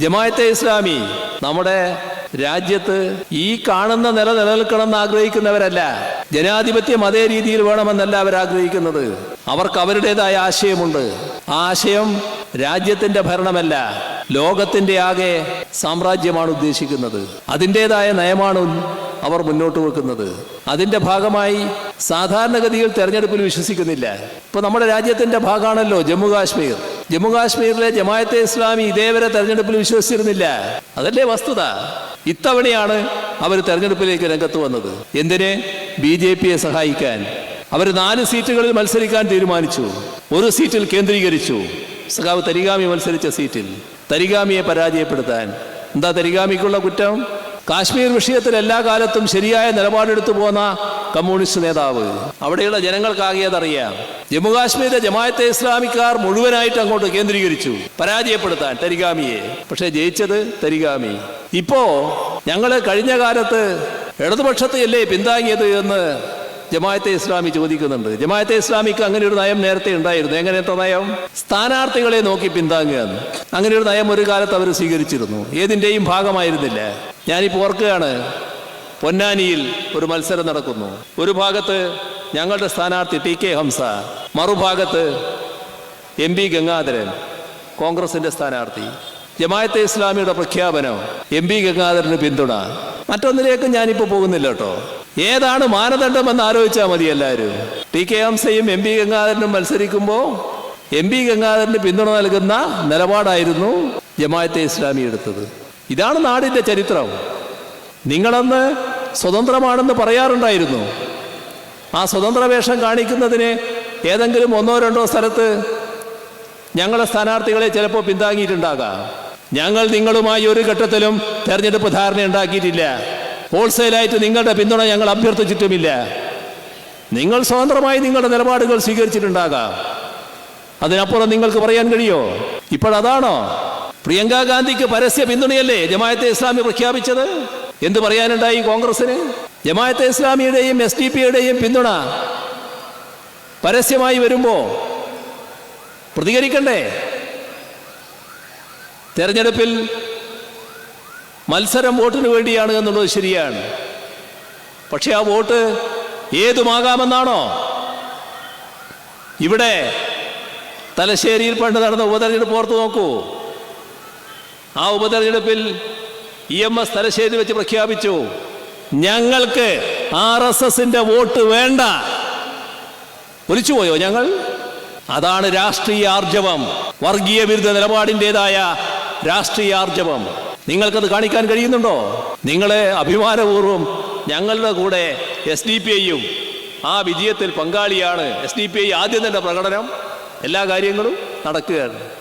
ജമായത്തെ ഇസ്ലാമി നമ്മുടെ രാജ്യത്ത് ഈ കാണുന്ന നില നിലനിൽക്കണമെന്ന് ആഗ്രഹിക്കുന്നവരല്ല. ജനാധിപത്യം അതേ രീതിയിൽ വേണമെന്നല്ല അവർ ആഗ്രഹിക്കുന്നത്. അവർക്ക് അവരുടേതായ ആശയമുണ്ട്. ആ ആശയം രാജ്യത്തിന്റെ ഭരണമല്ല ലോകത്തിന്റെ ആകെ സാമ്രാജ്യമാണ് ഉദ്ദേശിക്കുന്നത്. അതിന്റെതായ നയമാണ് അവർ മുന്നോട്ട് വെക്കുന്നത്. അതിന്റെ ഭാഗമായി സാധാരണഗതിയിൽ തെരഞ്ഞെടുപ്പിൽ വിശ്വസിക്കുന്നില്ല. ഇപ്പൊ നമ്മുടെ രാജ്യത്തിന്റെ ഭാഗമാണല്ലോ ജമ്മു കാശ്മീർ. ജമ്മു കാശ്മീരിലെ ജമായത്തെ ഇസ്ലാമി ഇതേവരെ തെരഞ്ഞെടുപ്പിൽ വിശ്വസിച്ചിരുന്നില്ല. അതല്ലേ വസ്തുത. ഇത്തവണയാണ് അവർ തെരഞ്ഞെടുപ്പിലേക്ക് രംഗത്ത് വന്നത്. എന്തിനെ? ബി ജെ പിയെ സഹായിക്കാൻ. അവർ നാല് സീറ്റുകളിൽ മത്സരിക്കാൻ തീരുമാനിച്ചു. ഒരു സീറ്റിൽ കേന്ദ്രീകരിച്ചു. സഖാവ് തരിഗാമി മത്സരിച്ച സീറ്റിൽ തരിഗാമിയെ പരാജയപ്പെടുത്താൻ. എന്താ തരിഗാമിക്കുള്ള കുറ്റം? കാശ്മീർ വിഷയത്തിൽ എല്ലാ കാലത്തും ശരിയായ നിലപാടെടുത്തു പോന്ന കമ്മ്യൂണിസ്റ്റ് നേതാവ്. അവിടെയുള്ള ജനങ്ങൾക്കാകെ അതറിയാം ജമ്മുകാശ്മീരിലെ ജമായത്തെ ഇസ്ലാമിക്കാർ മുഴുവനായിട്ട് അങ്ങോട്ട് കേന്ദ്രീകരിച്ചു. പരാജയപ്പെടുത്താൻ തരിഗാമിയെ പക്ഷേ ജയിച്ചത് തരിഗാമി ഇപ്പോ ഞങ്ങൾ കഴിഞ്ഞ കാലത്ത് ഇടതുപക്ഷത്തെയല്ലേ പിന്താങ്ങിയത് എന്ന് ജമായത്തെ ഇസ്ലാമി ചോദിക്കുന്നുണ്ട്. ജമായത്തെ ഇസ്ലാമിക്ക് അങ്ങനെ ഒരു നയം നേരത്തെ ഉണ്ടായിരുന്നു. എങ്ങനത്തെ നയം? സ്ഥാനാർത്ഥികളെ നോക്കി പിന്താങ്ങുക അങ്ങനെ ഒരു നയം ഒരു കാലത്ത് അവർ സ്വീകരിച്ചിരുന്നു. ഏതിന്റെയും ഭാഗമായിരുന്നില്ല. ഞാനിപ്പോൾ ഓർക്കുകയാണ് പൊന്നാനിയിൽ ഒരു മത്സരം നടക്കുന്നു. ഒരു ഭാഗത്ത് ഞങ്ങളുടെ സ്ഥാനാർത്ഥി ടി കെ ഹംസ മറുഭാഗത്ത് എം പി ഗംഗാധരൻ കോൺഗ്രസിന്റെ സ്ഥാനാർത്ഥി. ജമായത്തെ ഇസ്ലാമിയുടെ പ്രഖ്യാപനം എം പി ഗംഗാധരന് പിന്തുണ. മറ്റൊന്നിലേക്കും ഞാനിപ്പോൾ പോകുന്നില്ല കേട്ടോ. ഏതാണ് മാനദണ്ഡം എന്ന് ആലോചിച്ചാൽ മതി എല്ലാവരും. ടി കെ ഹംസയും എം പി ഗംഗാധരനും മത്സരിക്കുമ്പോൾ എം പി ഗംഗാധരന് പിന്തുണ നൽകുന്ന നിലപാടായിരുന്നു ജമായത്തെ ഇസ്ലാമി എടുത്തത്. ഇതാണ് നാടിന്റെ ചരിത്രം. നിങ്ങളന്ന് സ്വതന്ത്രമാണെന്ന് പറയാറുണ്ടായിരുന്നു. ആ സ്വതന്ത്ര വേഷം കാണിക്കുന്നതിന് ഏതെങ്കിലും ഒന്നോ രണ്ടോ സ്ഥലത്ത് ഞങ്ങളെ സ്ഥാനാർത്ഥികളെ ചിലപ്പോൾ പിന്താങ്ങിയിട്ടുണ്ടാകാം. ഞങ്ങൾ നിങ്ങളുമായി ഒരു ഘട്ടത്തിലും തെരഞ്ഞെടുപ്പ് ധാരണ ഉണ്ടാക്കിയിട്ടില്ല. ഹോൾസെയിലായിട്ട് നിങ്ങളുടെ പിന്തുണ ഞങ്ങൾ അഭ്യർത്ഥിച്ചിട്ടുമില്ല. നിങ്ങൾ സ്വതന്ത്രമായി നിങ്ങളുടെ നിലപാടുകൾ സ്വീകരിച്ചിട്ടുണ്ടാകാം. അതിനപ്പുറം നിങ്ങൾക്ക് പറയാൻ കഴിയോ? ഇപ്പോഴതാണോ? പ്രിയങ്ക ഗാന്ധിക്ക് പരസ്യ പിന്തുണയല്ലേ ജമായത്തെ ഇസ്ലാമി പ്രഖ്യാപിച്ചത്? എന്ത് പറയാനുണ്ടായി കോൺഗ്രസിന് ജമായത്തെ ഇസ്ലാമിയുടെയും എസ് ഡി പിയുടെയും പിന്തുണ പരസ്യമായി വരുമ്പോ പ്രതികരിക്കണ്ടേ? തെരഞ്ഞെടുപ്പിൽ മത്സരം വോട്ടിന് വേണ്ടിയാണ് എന്നുള്ളത് ശരിയാണ്. പക്ഷെ ആ വോട്ട് ഏതുമാകാമെന്നാണോ? ഇവിടെ തലശ്ശേരിയിൽ പണ്ട് നടന്ന ഉപതെരഞ്ഞെടുപ്പ് ഓർത്ത് നോക്കൂ. ആ ഉപതെരഞ്ഞെടുപ്പിൽ ഇ എം എസ് തലശ്ശേരി വെച്ച് പ്രഖ്യാപിച്ചു ഞങ്ങൾക്ക് ആർ എസ് എസിന്റെ വോട്ട് വേണ്ട. ഒലിച്ചുപോയോ ഞങ്ങൾ? അതാണ് രാഷ്ട്രീയ ആർജവം. വർഗീയ വിരുദ്ധ നിലപാടിന്റെതായ രാഷ്ട്രീയ ആർജവം. നിങ്ങൾക്കത് കാണിക്കാൻ കഴിയുന്നുണ്ടോ? നിങ്ങളെ അഭിമാനപൂർവം ഞങ്ങളുടെ കൂടെ എസ് ഡി പി ഐയും ആ വിജയത്തിൽ പങ്കാളിയാണ് എസ് ഡി പി ഐ ആദ്യം തന്നെ പ്രകടനം. എല്ലാ കാര്യങ്ങളും നടക്കുകയാണ്.